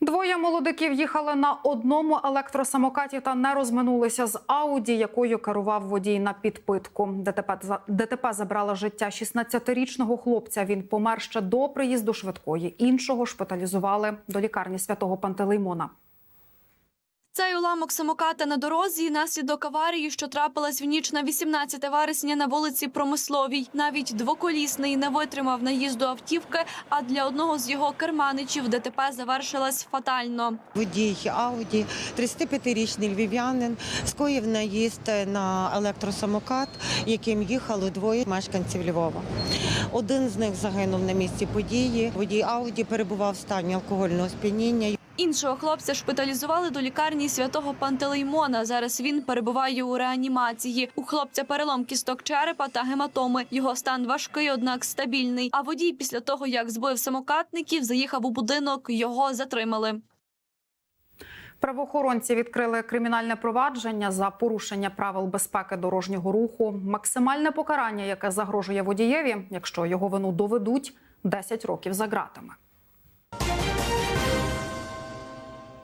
Двоє молодиків їхали на одному електросамокаті та не розминулися з Ауді, якою керував водій на підпитку. ДТП, ДТП забрало життя 16-річного хлопця. Він помер ще до приїзду швидкої. Іншого шпиталізували до лікарні святого Пантелеймона. Цей уламок самоката на дорозі – наслідок аварії, що трапилась в ніч на 18 вересня на вулиці Промисловій. Навіть двоколісний не витримав наїзду автівки, а для одного з його керманичів ДТП завершилась фатально. Водій Ауді, 35-річний львів'янин, скоїв наїзд на електросамокат, яким їхало двоє мешканців Львова. Один з них загинув на місці події. Водій Ауді перебував в стані алкогольного сп'яніння. Іншого хлопця шпиталізували до лікарні святого Пантелеймона. Зараз він перебуває у реанімації. У хлопця перелом кісток черепа та гематоми. Його стан важкий, однак стабільний. А водій після того, як збив самокатників, заїхав у будинок, його затримали. Правоохоронці відкрили кримінальне провадження за порушення правил безпеки дорожнього руху. Максимальне покарання, яке загрожує водієві, якщо його вину доведуть, 10 років за ґратами.